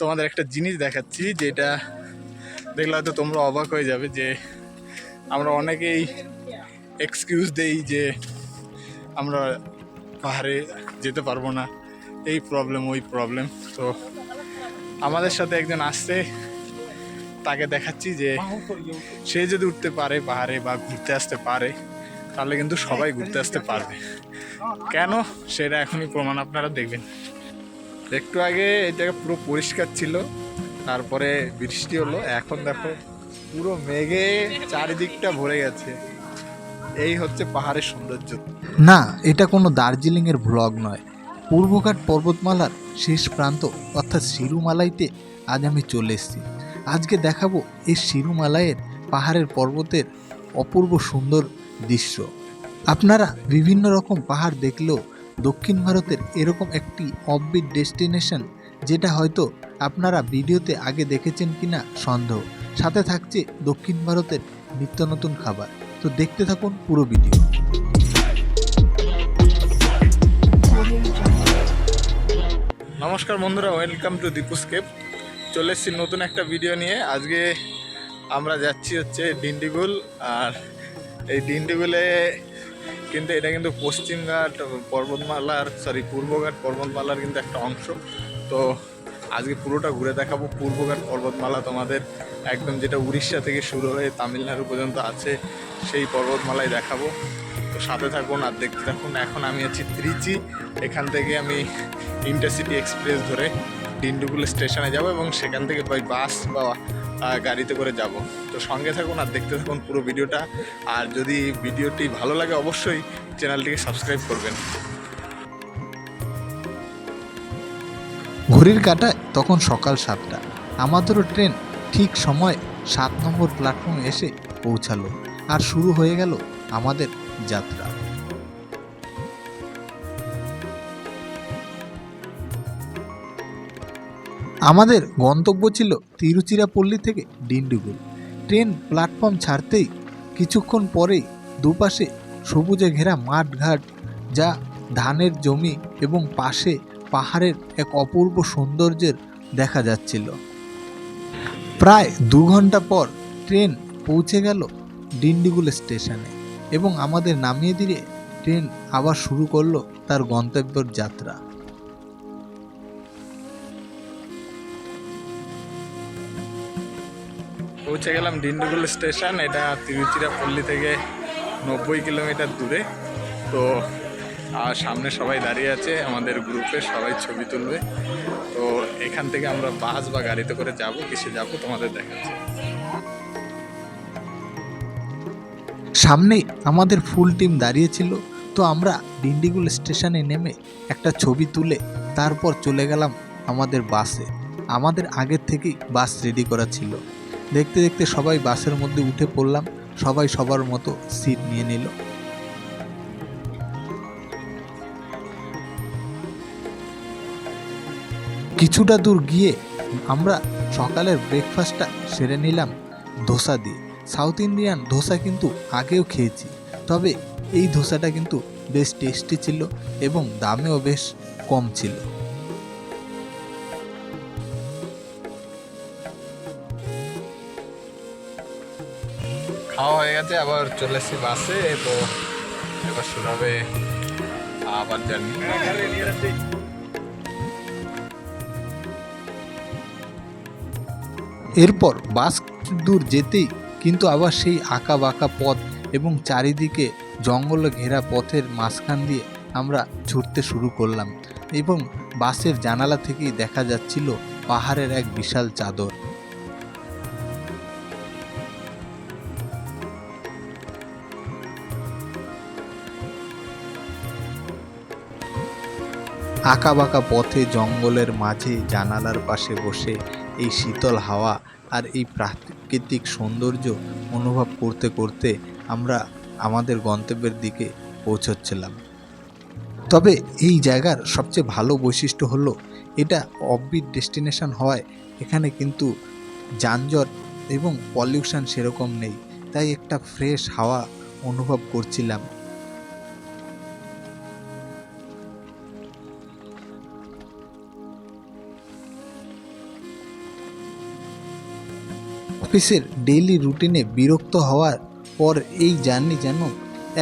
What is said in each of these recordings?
তোমাদের একটা জিনিস দেখাচ্ছি যেটা দেখলে হয়তো তোমরা অবাক হয়ে যাবে যে আমরা অনেকেই এক্সকিউজ দেই যে আমরা পাহাড়ে যেতে পারব না। এই প্রবলেম ওই প্রবলেম তো আমাদের সাথে একজন আসছে, তাকে দেখাচ্ছি যে সে যদি উঠতে পারে পাহাড়ে বা ঘুরতে আসতে পারে, তাহলে কিন্তু সবাই ঘুরতে আসতে পারবে। কেন? সেটা এখনই প্রমাণ আপনারা দেখবেন। একটু আগে এই জায়গা পুরো পরিষ্কার ছিল, তারপরে বৃষ্টি হলো, এখন দেখো পুরো মেঘে চারিদিকটা ভরে গেছে। এই হচ্ছে পাহাড়ের সৌন্দর্য। না, এটা কোনো দার্জিলিংয়ের ভ্লগ নয়। পূর্বঘাট পর্বতমালার শেষ প্রান্ত, অর্থাৎ সিরুমালাইতে আজ আমি চলে এসেছি। আজকে দেখাবো এই সিরুমালাইয়ের পাহাড়ের পর্বতের অপূর্ব সুন্দর দৃশ্য। আপনারা বিভিন্ন রকম পাহাড় দেখলেও দক্ষিণ ভারতের এরকম একটি অফবিট ডেস্টিনেশন যেটা হয়তো আপনারা ভিডিওতে আগে দেখেছেন কিনা সন্দেহ। সাথে থাকছে দক্ষিণ ভারতের নিত্য নতুন খাবার। তো দেখতে থাকুন পুরো ভিডিও। নমস্কার বন্ধুরা ওয়েলকাম টু দীপুস্কেপ চলে এসেছি নতুন একটা ভিডিও নিয়ে। আজকে আমরা যাচ্ছি হচ্ছে ডিন্ডিগুল, আর এই ডিন্ডিগুলে কিন্তু এটা কিন্তু পশ্চিমঘাট পর্বতমালার সরি পূর্বঘাট পর্বতমালার কিন্তু একটা অংশ। তো আজকে পুরোটা ঘুরে দেখাবো। পূর্বঘাট পর্বতমালা তোমাদের একদম যেটা উড়িষ্যা থেকে শুরু হয়ে তামিলনাড়ু পর্যন্ত আছে, সেই পর্বতমালায় দেখাবো। তো সাথে থাকুন আর দেখতে থাকুন। এখন আমি আছি ত্রিচি। এখান থেকে আমি ইন্টারসিটি এক্সপ্রেস ধরে ডিন্ডুগুল স্টেশনে যাব এবং সেখান থেকে বাস বা গাড়িতে করে যাব। তো সঙ্গে থাকুন আর দেখতে থাকুন পুরো ভিডিওটা। আর যদি ভিডিওটি ভালো লাগে অবশ্যই চ্যানেলটিকে সাবস্ক্রাইব করবেন। ঘড়ির কাটায় তখন সকাল সাতটা। আমাদেরও ট্রেন ঠিক সময় সাত নম্বর প্ল্যাটফর্মে এসে পৌঁছালো। আর শুরু হয়ে গেল আমাদের যাত্রা। আমাদের গন্তব্য ছিল তিরুচিরাপল্লী থেকে ডিন্ডিগুল ট্রেন প্ল্যাটফর্ম ছাড়তেই কিছুক্ষণ পরেই দুপাশে সবুজে ঘেরা মাঠঘাট, যা ধানের জমি এবং পাশে পাহাড়ের এক অপূর্ব সৌন্দর্যের দেখা যাচ্ছিল। প্রায় দু ঘণ্টা পর ট্রেন পৌঁছে গেল ডিন্ডিগুল স্টেশনে এবং আমাদের নামিয়ে দিয়ে ট্রেন আবার শুরু করল তার গন্তব্যের যাত্রা। পৌঁছে গেলাম ডিন্ডুগুল স্টেশন, এটা তিরুচিরাপল্লি থেকে নব্বই কিলোমিটার দূরে। তো, আর সামনে সবাই দাঁড়িয়ে আছে, আমাদের গ্রুপে সবাই ছবি তুলবে। তো, এখান থেকে আমরা বাস বা গাড়িতে করে যাব কিসে যাব, তোমাদের দেখাচ্ছি। সামনেই আমাদের ফুল টিম দাঁড়িয়েছিল। তো আমরা ডিন্ডিগুল স্টেশনে নেমে একটা ছবি তুলে তারপর চলে গেলাম আমাদের বাসে। আমাদের আগের থেকেই বাস রেডি করা ছিল। দেখতে দেখতে সবাই বাসের মধ্যে উঠে পড়লাম। সবাই সবার মতো সিট নিয়ে নিল। কিছুটা দূর গিয়ে আমরা সকালের ব্রেকফাস্টটা সেরে নিলাম ধোসা দিয়ে। সাউথ ইন্ডিয়ান ধোসা কিন্তু আগেও খেয়েছি, তবে এই ধোসাটা কিন্তু বেশ টেস্টি ছিল এবং দামেও বেশ কম ছিল। খাওয়া হয়ে গেছে, আবার চলে এসেছি বাসে, তো এবার শুরু হবে আবার এরপর বাস দূর যেতেই কিন্তু আবার সেই আঁকা বাঁকা পথ এবং চারিদিকে জঙ্গলে ঘেরা পথের মাঝখান দিয়ে আমরা ছুটতে শুরু করলাম এবং বাসের জানালা থেকেই দেখা যাচ্ছিল পাহাড়ের এক বিশাল চাদর। আঁকা বাঁকা পথে জঙ্গলের মাঝে জানালার পাশে বসে এই শীতল হাওয়া আর এই প্রাকৃতিক সৌন্দর্য অনুভব করতে করতে আমরা আমাদের গন্তব্যের দিকে পৌঁছচ্ছিলাম। তবে এই জায়গার সবচেয়ে ভালো বৈশিষ্ট্য হলো, এটা অফবিট ডেস্টিনেশন হওয়ায় এখানে কিন্তু যানজট এবং পলিউশন সেরকম নেই। তাই একটা ফ্রেশ হাওয়া অনুভব করছিলাম অফিসের ডেইলি রুটিনে বিরক্ত হওয়ার পর এই জার্নি যেন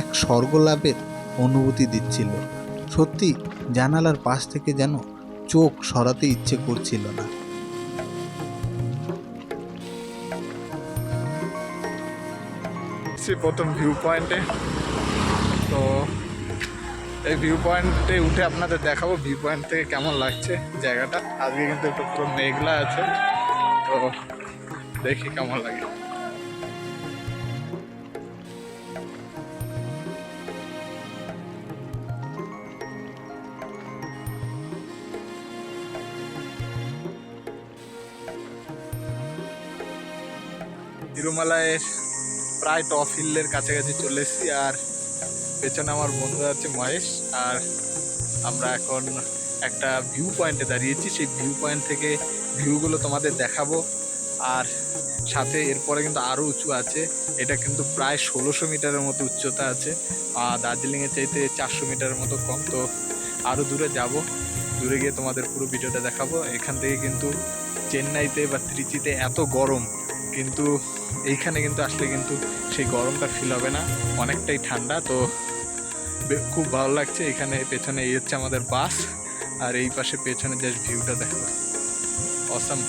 এক স্বর্গলাভের অনুভূতি দিচ্ছিল। সত্যি, জানালার পাশ থেকে যেন চোখ সরাতে ইচ্ছে করছিল না। প্রথম ভিউ পয়েন্টে তো এই ভিউ পয়েন্টে উঠে আপনাদের দেখাবো ভিউ পয়েন্ট থেকে কেমন লাগছে জায়গাটা। আজকে কিন্তু একটু পুরো মেঘলা আছে। তো দেখি কেমন লাগে। তিরুমালায় প্রায় টপ হিলের কাছাকাছি চলে এসেছি, আর পেছনে আমার বন্ধু আছে মহেশ, আর আমরা এখন একটা ভিউ পয়েন্টে দাঁড়িয়েছি। সেই ভিউ পয়েন্ট থেকে ভিউগুলো তোমাদের দেখাবো। আর সাথে এরপরে কিন্তু আরও উঁচু আছে। এটা কিন্তু প্রায় ষোলোশো মিটারের মতো উচ্চতা আছে। আর দার্জিলিংয়ের চাইতে চারশো মিটারের মতো কম। তো আরও দূরে যাব। দূরে গিয়ে তোমাদের পুরো ভিডিওটা দেখাবো। এখান থেকে কিন্তু চেন্নাইতে বা ত্রিচিতে এত গরম, কিন্তু এইখানে কিন্তু আসলে কিন্তু সেই গরমটা ফিল হবে না। অনেকটাই ঠান্ডা, তো খুব ভালো লাগছে। এখানে পেছনে এই হচ্ছে আমাদের বাস, আর এই পাশে পেছনে জাস্ট ভিউটা দেখো। অসাম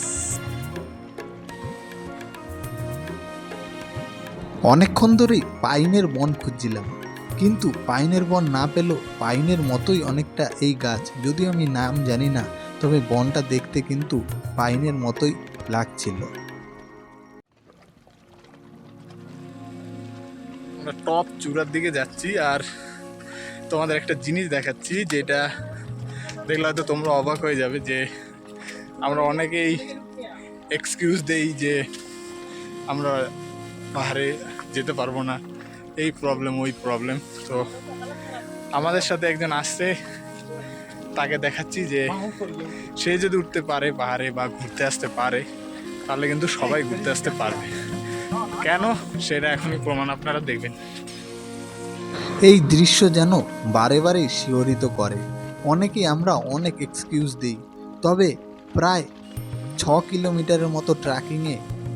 অনেকক্ষণ ধরেই পাইনের বন খুঁজছিলাম। কিন্তু পাইনের বন না পেলেও পাইনের মতোই অনেকটা এই গাছ। যদিও আমি নাম জানি না, তবে বনটা দেখতে কিন্তু পাইনের মতোই লাগছিল। আমরা টপ চূড়ার দিকে যাচ্ছি আর তোমাদের একটা জিনিস দেখাচ্ছি যেটা দেখলে হয়তো তোমরা অবাক হয়ে যাবে যে আমরা অনেকেই এক্সকিউজ দেই যে আমরা পাহাড়ে যেতে পারব না। এই প্রবলেম ওই প্রবলেম তো আমাদের সাথে একজন আসছে, তাকে দেখাচ্ছি যে সে যদি উঠতে পারে পাহাড়ে বা ঘুরতে আসতে পারে, তাহলে কিন্তু সবাই ঘুরতে আসতে পারবে। কেন? সেটা এখনই প্রমাণ আপনারা দেখবেন। এই দৃশ্য যেন বারে বারে শিহরিত করে। অনেকেই আমরা অনেক এক্সকিউজ দিই, তবে প্রায় ছ কিলোমিটারের মতো ট্র্যাকিংয়ে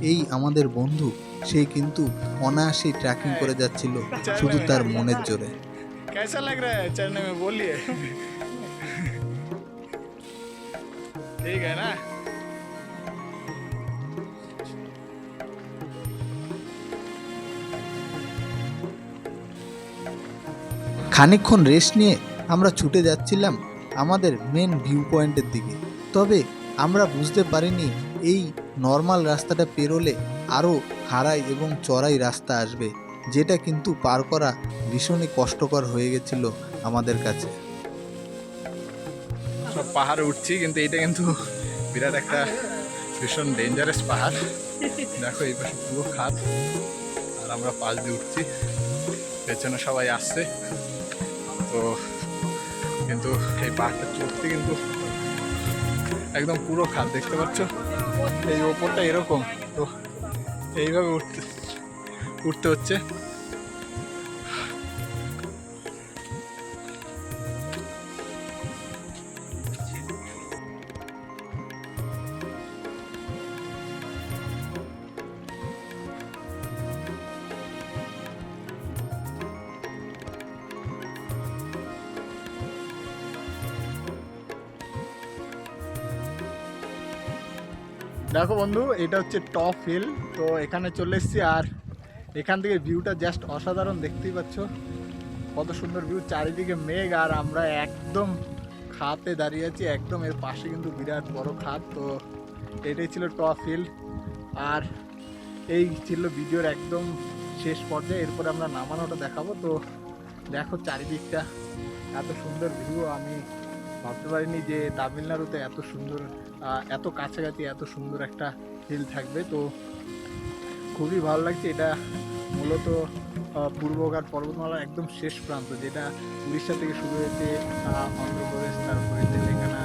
এই আমাদের বন্ধু সে কিন্তু অনায়াসেই ট্র্যাকিং করে যাচ্ছিল শুধু তার মনের জোরে कैसा लग रहा है चढ़ने में बोलिए ठीक है ना খানিকক্ষণ রেস্ট নিয়ে আমরা ছুটে যাচ্ছিলাম আমাদের মেন ভিউ পয়েন্টের দিকে তবে আমরা বুঝতে পারিনি এই নর্মাল রাস্তাটা পেরোলে আরও খাড়াই এবং চড়াই রাস্তা আসবে, যেটা কিন্তু পার করা ভীষণই কষ্টকর হয়ে গেছিল আমাদের কাছে। সব পাহাড়ে উঠছি, কিন্তু এটা কিন্তু বিরাট একটা ভীষণ ডেঞ্জারাস পাহাড়। দেখো, এই পাশে পুরো খাত আর আমরা পাশ দিয়ে উঠছি। পেছনে সবাই আসছে। তো কিন্তু এই পাহাড়টা চড়তে কিন্তু একদম পুরো খাত দেখতে পাচ্ছ? এই ওপরটা এরকম। তো এইভাবে উঠতে উঠতে হচ্ছে। দেখো বন্ধু, এটা হচ্ছে টপ হিল তো এখানে চলে এসেছি আর এখান থেকে ভিউটা জাস্ট অসাধারণ দেখতেই পাচ্ছ। কত সুন্দর ভিউ চারিদিকে মেঘ আর আমরা একদম খাতে দাঁড়িয়ে আছি, একদম এর পাশে কিন্তু বিরাট বড় খাত তো এটাই ছিল টপ হিল আর এই ছিল ভিডিওর একদম শেষ পর্যায়ে, এরপরে আমরা নামানোটা দেখাবো। তো দেখো চারিদিকটা, এত সুন্দর ভিউ আমি ভাবতে পারিনি যে তামিলনাড়ুতে এত সুন্দর এত কাছাকাছি এত সুন্দর একটা হিল থাকবে। তো খুবই ভালো লাগছে। এটা মূলত পূর্বঘাট পর্বতমালার একদম শেষ প্রান্ত, যেটা উড়িষ্যা থেকে শুরু হয়েছে অন্ধ্রপ্রদেশ, তারপরে তেলেঙ্গানা,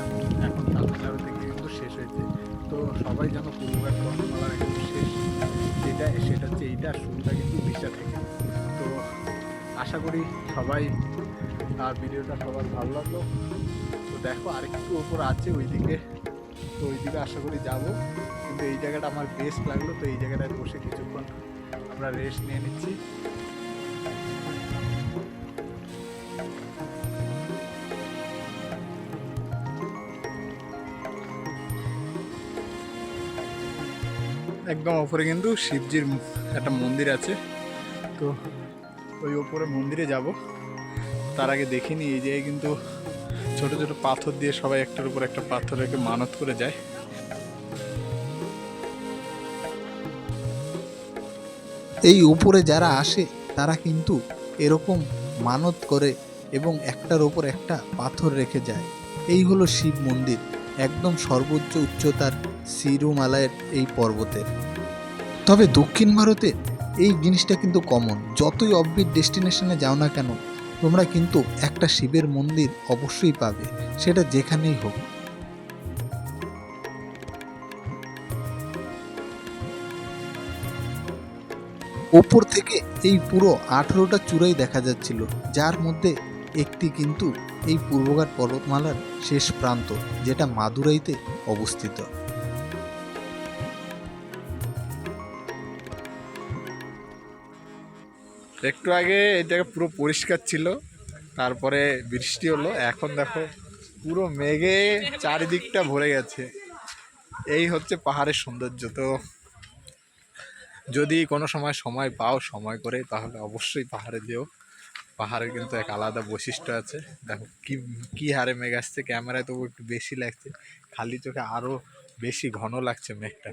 এখন তামিলনাড়ু থেকে কিন্তু শেষ হয়েছে। তো সবাই যেন পূর্বঘাট পর্বতমালার একদম শেষ, যেটা, সেটা হচ্ছে এইটা শুরুটা কিন্তু উড়িষ্যা থেকে। তো আশা করি সবাই ভিডিওটা সবার ভালো লাগল। দেখো আর আরেকটু ওপর আছে, ওইদিকে, তো ওইদিকে আশা করি যাব। কিন্তু এই জায়গাটা আমার বেস্ট লাগল, তো এই জায়গাটায় বসে কিছুক্ষণ আমরা রেস্ট নিয়ে নিচ্ছি। একদম ওপরে কিন্তু শিবজির একটা মন্দির আছে, তো ওই ওপরে মন্দিরে যাব। তার আগে দেখিনি, এই জায়গায় কিন্তু ছোট ছোট পাথর দিয়ে সবাই একটার উপর একটা পাথর রেখে মানত করে যায়। এই উপরে যারা আসে, তারা কিন্তু এরকম মানত করে এবং একটার ওপর একটা পাথর রেখে যায়। এই হলো শিব মন্দির, একদম সর্বোচ্চ উচ্চতার সিরুমালায়ের এই পর্বতের। তবে দক্ষিণ ভারতে এই জিনিসটা কিন্তু কমন যতই অফবিট ডেস্টিনেশনে যাও না কেন তোমরা কিন্তু একটা শিবের মন্দির অবশ্যই পাবে, সেটা যেখানেই হোক। ওপর থেকে এই পুরো আঠেরোটা চূড়াই দেখা যাচ্ছিল, যার মধ্যে একটি কিন্তু এই পূর্বঘাট পর্বতমালার শেষ প্রান্ত, যেটা মাদুরাইতে অবস্থিত। একটু আগে জায়গা পুরো পরিষ্কার ছিল, তারপরে বৃষ্টি হলো, এখন দেখো পুরো মেঘে চারিদিকটা ভরে গেছে। এই হচ্ছে পাহাড়ের সৌন্দর্য, তো যদি কোনো সময় সময় পাও, সময় করে, তাহলে অবশ্যই পাহাড়ে যেও। পাহাড়ের কিন্তু এক আলাদা বৈশিষ্ট্য আছে। দেখো কি কি হারে মেঘ আসছে, ক্যামেরায় তবু একটু বেশি লাগছে, খালি চোখে আরও বেশি ঘন লাগছে মেঘটা।